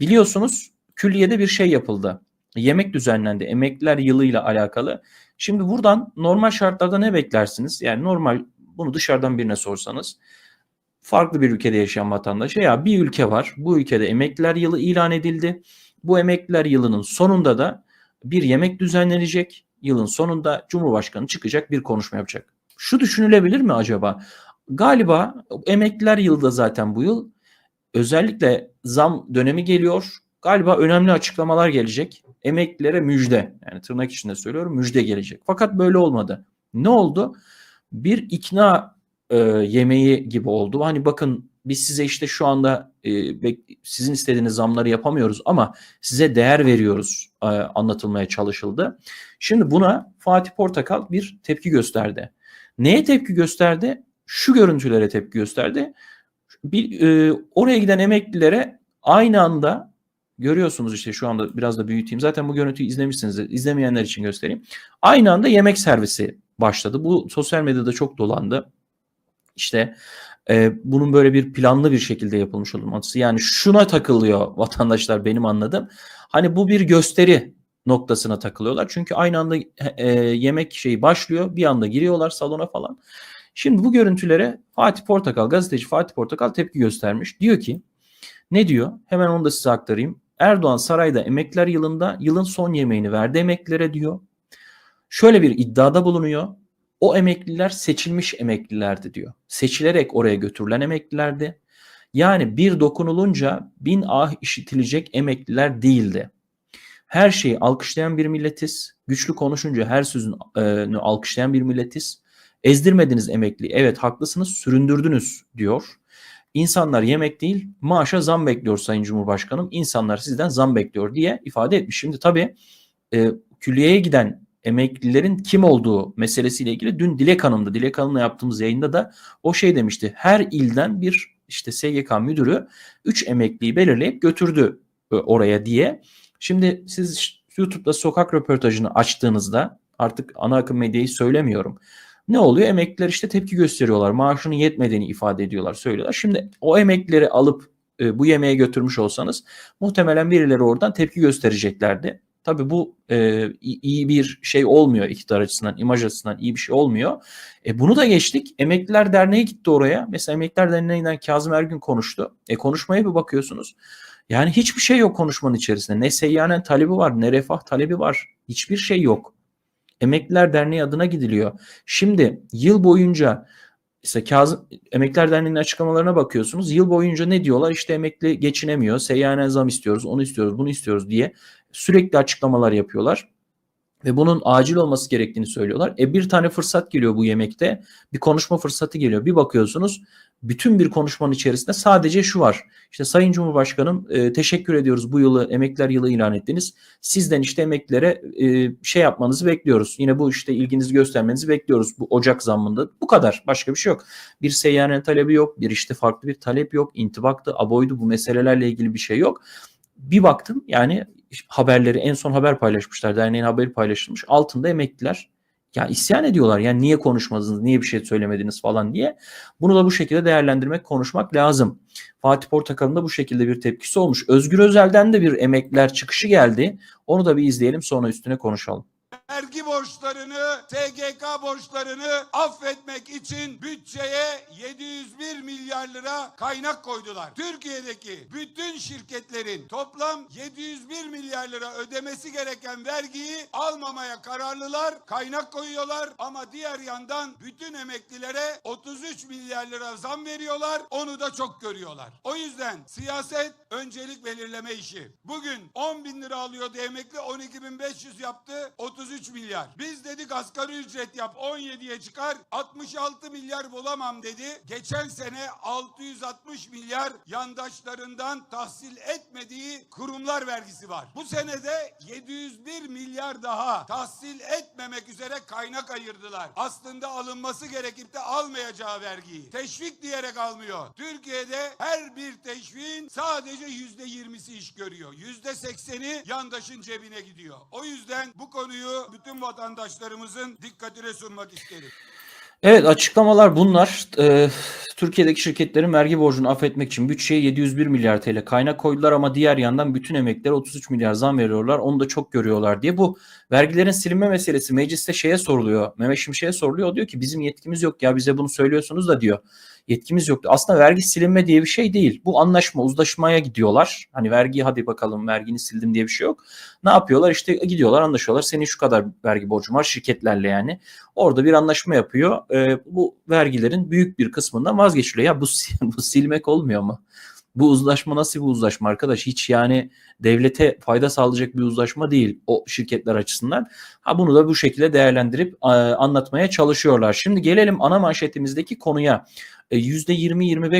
Biliyorsunuz külliyede bir şey yapıldı. Yemek düzenlendi. Emekliler yılıyla alakalı. Şimdi buradan normal şartlarda ne beklersiniz? Yani normal bunu dışarıdan birine sorsanız farklı bir ülkede yaşayan vatandaşa ya bir ülke var. Bu ülkede emekliler yılı ilan edildi. Bu emekliler yılının sonunda da bir yemek düzenlenecek. Yılın sonunda Cumhurbaşkanı çıkacak bir konuşma yapacak. Şu düşünülebilir mi acaba? Galiba emekliler yılı da zaten bu yıl özellikle zam dönemi geliyor. Galiba önemli açıklamalar gelecek. Emeklilere müjde. Yani tırnak içinde söylüyorum müjde gelecek. Fakat böyle olmadı. Ne oldu? Bir ikna e, yemeği gibi oldu. Hani bakın biz size işte şu anda e, sizin istediğiniz zamları yapamıyoruz ama size değer veriyoruz e, anlatılmaya çalışıldı. Şimdi buna Fatih Portakal bir tepki gösterdi. Neye tepki gösterdi? Şu görüntülere tepki gösterdi. Bir, e, oraya giden emeklilere aynı anda görüyorsunuz işte şu anda biraz da büyüteyim. Zaten bu görüntüyü izlemişsinizdir. İzlemeyenler için göstereyim. Aynı anda yemek servisi başladı. Bu sosyal medyada çok dolandı. İşte e, bunun böyle bir planlı bir şekilde yapılmış olması. Yani şuna takılıyor vatandaşlar benim anladığım. Hani bu bir gösteri noktasına takılıyorlar. Çünkü aynı anda e, yemek şeyi başlıyor. Bir anda giriyorlar salona falan. Şimdi bu görüntülere Fatih Portakal, gazeteci Fatih Portakal tepki göstermiş. Diyor ki ne diyor? Hemen onu da size aktarayım. Erdoğan sarayda emekliler yılında yılın son yemeğini verdi emeklilere diyor. Şöyle bir iddiada bulunuyor. O emekliler seçilmiş emeklilerdi diyor. Seçilerek oraya götürülen emeklilerdi. Yani bir dokunulunca bin ah işitilecek emekliler değildi. Her şeyi alkışlayan bir milletiz. Güçlü konuşunca her sözünü alkışlayan bir milletiz. Ezdirmediniz emekli. Evet haklısınız süründürdünüz diyor. İnsanlar yemek değil maaşa zam bekliyor Sayın Cumhurbaşkanım. İnsanlar sizden zam bekliyor diye ifade etmiş. Şimdi tabii e, külliyeye giden emeklilerin kim olduğu meselesiyle ilgili dün Dilek Hanım'da, Dilek Hanım'la yaptığımız yayında da o şey demişti. Her ilden bir işte SGK müdürü 3 emekliyi belirleyip götürdü e, oraya diye. Şimdi siz YouTube'da sokak röportajını açtığınızda artık ana akım medyayı söylemiyorum. Ne oluyor? Emekliler işte tepki gösteriyorlar. Maaşının yetmediğini ifade ediyorlar, söylüyorlar. Şimdi o emeklileri alıp e, bu yemeğe götürmüş olsanız muhtemelen birileri oradan tepki göstereceklerdi. Tabii bu e, iyi bir şey olmuyor iktidar açısından, imaj açısından iyi bir şey olmuyor. E, bunu da geçtik. Emekliler Derneği gitti oraya. Mesela Emekliler Derneği'nden Kazım Ergün konuştu. E konuşmaya bir bakıyorsunuz. Yani hiçbir şey yok konuşmanın içerisinde. Ne seyyanen talebi var, ne refah talebi var. Hiçbir şey yok. Emekliler Derneği adına gidiliyor. Şimdi yıl boyunca işte Kazım, Emekliler Derneği'nin açıklamalarına bakıyorsunuz. Yıl boyunca ne diyorlar? İşte emekli geçinemiyor, seyyanen zam istiyoruz, onu istiyoruz, bunu istiyoruz diye sürekli açıklamalar yapıyorlar. Ve bunun acil olması gerektiğini söylüyorlar. E bir tane fırsat geliyor bu yemekte. Bir konuşma fırsatı geliyor. Bir bakıyorsunuz bütün bir konuşmanın içerisinde sadece şu var. İşte Sayın Cumhurbaşkanım e, teşekkür ediyoruz bu yılı emekliler yılı ilan ettiniz. Sizden işte emeklilere e, şey yapmanızı bekliyoruz. Yine bu işte ilginizi göstermenizi bekliyoruz bu Ocak zammında. Bu kadar. Başka bir şey yok. Bir seyyanen talebi yok. Bir işte farklı bir talep yok. İntibaktı, aboydu bu meselelerle ilgili bir şey yok. Bir baktım yani haberleri en son haber paylaşmışlar. Derneğin haberi paylaşılmış. Altında emekliler ya isyan ediyorlar. Yani niye konuşmadınız, niye bir şey söylemediniz falan diye. Bunu da bu şekilde değerlendirmek, konuşmak lazım. Fatih Portakal'ın da bu şekilde bir tepkisi olmuş. Özgür Özel'den de bir emekliler çıkışı geldi. Onu da bir izleyelim sonra üstüne konuşalım vergi borçlarını, SGK borçlarını affetmek için bütçeye 701 milyar lira kaynak koydular. Türkiye'deki bütün şirketlerin toplam 701 milyar lira ödemesi gereken vergiyi almamaya kararlılar, kaynak koyuyorlar ama diğer yandan bütün emeklilere 33 milyar lira zam veriyorlar. Onu da çok görüyorlar. O yüzden siyaset öncelik belirleme işi. Bugün 10 bin lira alıyordu emekli 12.500 yaptı 33 milyar. Biz dedik asgari ücret yap 17'ye çıkar 66 milyar bulamam dedi. Geçen sene 660 milyar yandaşlarından tahsil etmediği kurumlar vergisi var. Bu senede 701 milyar daha tahsil etmemek üzere kaynak ayırdılar. Aslında alınması gerekip de almayacağı vergiyi. Teşvik diyerek almıyor. Türkiye'de her bir teşviğin sadece yüzde yirmisi iş görüyor. Yüzde sekseni yandaşın cebine gidiyor. O yüzden bu konuyu bütün vatandaşlarımızın dikkatine sunmak isterim. Evet açıklamalar bunlar. Ee, Türkiye'deki şirketlerin vergi borcunu affetmek için bütçeye 701 milyar TL kaynak koydular ama diğer yandan bütün emeklilere 33 milyar zam veriyorlar. Onu da çok görüyorlar diye bu vergilerin silinme meselesi mecliste şeye soruluyor. Mehmet Şimşek'e soruluyor. O diyor ki bizim yetkimiz yok ya bize bunu söylüyorsunuz da diyor. Yetkimiz yok. Aslında vergi silinme diye bir şey değil. Bu anlaşma, uzlaşmaya gidiyorlar. Hani vergiyi hadi bakalım vergini sildim diye bir şey yok. Ne yapıyorlar? İşte gidiyorlar anlaşıyorlar. Senin şu kadar vergi borcun var şirketlerle yani. Orada bir anlaşma yapıyor. Ee, bu vergilerin büyük bir kısmından vazgeçiliyor. Ya bu, bu silmek olmuyor mu? Bu uzlaşma nasıl bir uzlaşma arkadaş? Hiç yani devlete fayda sağlayacak bir uzlaşma değil o şirketler açısından. Ha bunu da bu şekilde değerlendirip e, anlatmaya çalışıyorlar. Şimdi gelelim ana manşetimizdeki konuya. E, %20-25